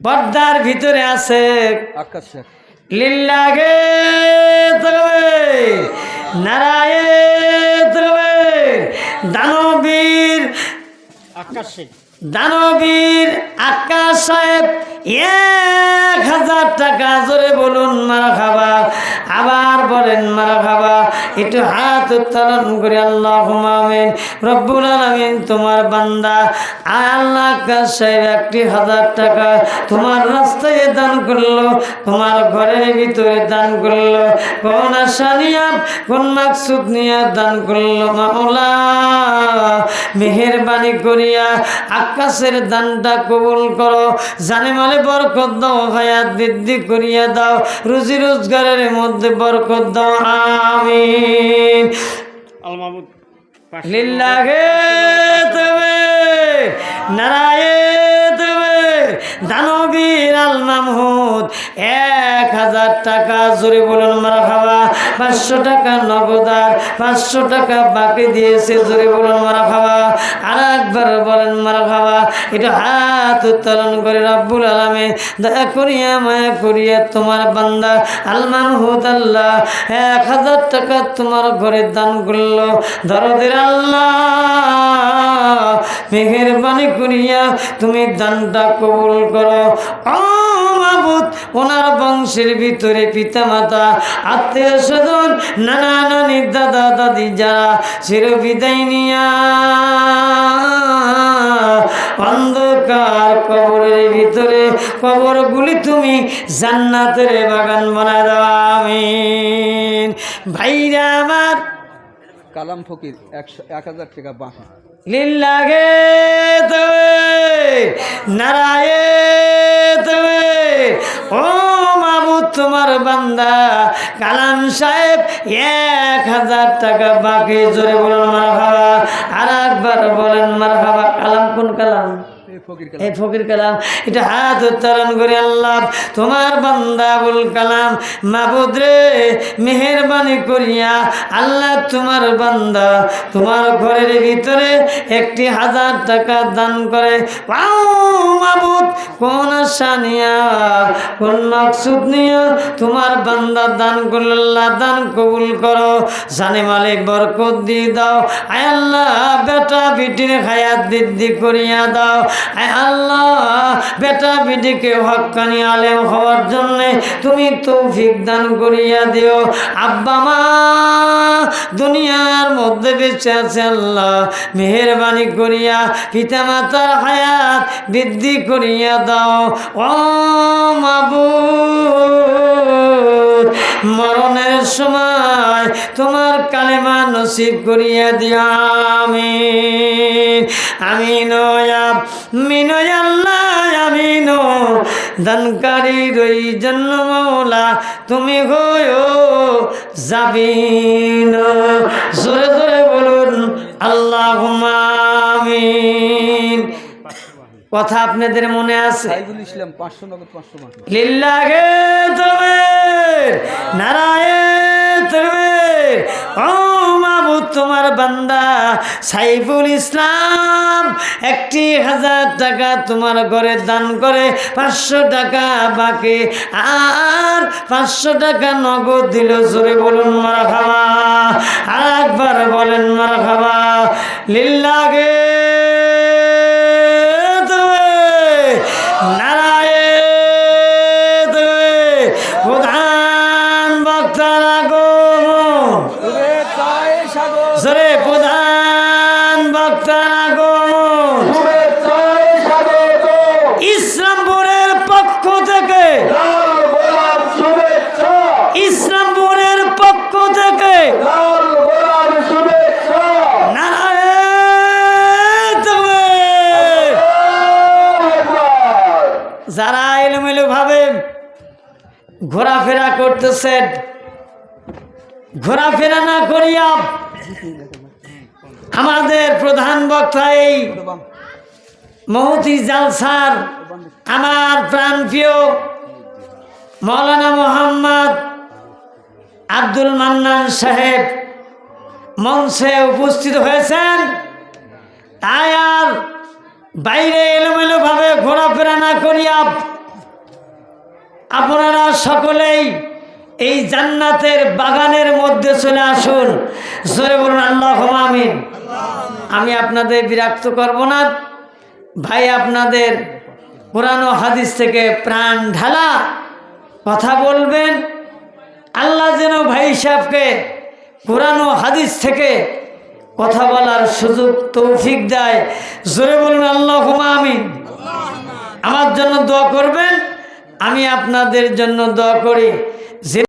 পর্দার ভিতরে আছে। আকাশ। শেখ লিল্লাগে তবে নারায়ে দানবীর দানবীর আকাশ সাহেব এক হাজার টাকা জোরে বলুন মারা খাবা। আবার বলেন মারা একটু হাত উত্তোলন করে আল্লাহ আমিন। রব্বুল আলমিন তোমার বান্দা আল্লাহ সাহেব একটি হাজার টাকা তোমার রাস্তায় দান করল, তোমার ঘরের ভিতরে দান করল, কোন আশা নিয়ে, কোন মাকসুদ নিয়ে দান করল, মাওলা। মেহেরবানি করিয়া আকাশের দানটা কবুল করো। জানে মালে বরকত দাও হায়াত বৃদ্ধি করিয়া দাও। রুজি রোজগারের মধ্যে বরকত দাও আমিন। লিল্লাহে তবে নারায়ে তবে দানবীর আল মামহুদ এক হাজার টাকা জোরে বলুন মারা খাওয়া পাঁচশো টাকা নগদার, পাঁচশো টাকা বাকি দিয়েছে, জোরে বলুন মারা খাওয়া আর একবার বলেন মারা খাওয়া এটা হাত উত্তোলন করে রব্বুল আলমে দয়া করিয়া, মায়া করিয়া তোমার বান্দা আলমান মামহুদ আল্লাহ, এক হাজার টাকা তোমার ঘরে দান করল। দরদের আল্লাহ, মেহেরবানি করিয়া তুমি দানটা কবুল করো। মাবুদ ওনার বংশের ভিতরে পিতা মাতা আত্মীয় স্বজন নানা নানি দাদা দাদি যারা চির বিদায় নিয়া। অন্ধকার কবরের ভিতরে কবরগুলি তুমি জান্নাতের বাগান দেওয়া আমিন। ভাইরা আমার। কালাম ফকির একশো এক হাজার টাকা বাকি লিল্লাগে তবে নারায়ে তবে। ও মাবুদ তোমার বান্দা, কালাম সাহেব, এক হাজার টাকা বাকি। জোরে বলেন মার বাবা আর একবার বলেন মার বাবা কালাম কোন কালাম? এই ফকির কালাম এটা হাত উত্তোলন করে আল্লাহ তোমার বান্দা আবুল কালাম মাবুদরে মেহরবানি করিয়া আল্লাহ তোমার বান্দা তোমার ঘরের ভিতরে একটি হাজার টাকা দান করে। মাবুদ কোন নিয়া কোন মকসুদ নিয়া তোমার বান্দা দান করলে আল্লাহ দান কবুল করো। জানে মালিক বরকত দিয়ে দাও। আয় আল্লাহ বেটা বিটির হায়াত দিদি করিয়া দাও। আল্লাহ, বেটা বিটিকে হকানি আলেম হওয়ার জন্য তুমি তৌফিক দান করিয়া দিও। আব্বা মা, দুনিয়ার মধ্যে বেঁচে আছে আল্লাহ, মেহরবানি করিয়া পিতা মাতার হায়াত বৃদ্ধি করিয়া দাও। ও মাবুদ মরণের সময় তোমার কালেমা নসিব করিয়া দিয়া আমি আমিন আমিন আল্লাহ, আমিন। দানকারী রই জন্য মৌলা তুমি হয়ো যাবিন জোরে জোরে বলুন আল্লাহ আমিন। কথা আপনাদের মনে আছে? ইসলাম পাঁচশো নগদ পাঁচশো বাকি লিল্লাহে তবে নারায়ে ও মাবুদ তোমার বান্দা সাইফুল ইসলাম একটি হাজার টাকা তোমার ঘরে দান করে পাঁচশো টাকা বাকি। আর পাঁচশো টাকা নগদ দিল জোরে বলুন মারা খাওয়া আর একবার বলেন মারা খাওয়া লিল্লাগে নারায়ে এলোমেলো ভাবে ঘোরাফেরা করতেছেন। ঘোরাফেরা না করিয়া আমাদের প্রধান বক্তা এই মহতি জালসার আমার প্রাণপ্রিয় মৌলানা মোহাম্মদ আব্দুল মান্নান সাহেব মঞ্চে উপস্থিত হয়েছেন। তাই আর বাইরে এলোমেলোভাবে ঘোরাফেরা না করিয়া আপনারা সকলেই এই জান্নাতের বাগানের মধ্যে চলে আসুন। জোরে বলুন আল্লাহ আমিন। আমি আপনাদের বিরক্ত করব না। ভাই, আপনাদের ও হাদিস থেকে প্রাণ ঢালা কথা বলবেন। আল্লাহ যেন ভাই সাহেবকে ও হাদিস থেকে কথা বলার সুযোগ, তৌফিক দেয়। জোরে বলুন আল্লাহ আমিন। আমার জন্য দোয়া করবেন। আমি আপনাদের জন্য দোয়া করি।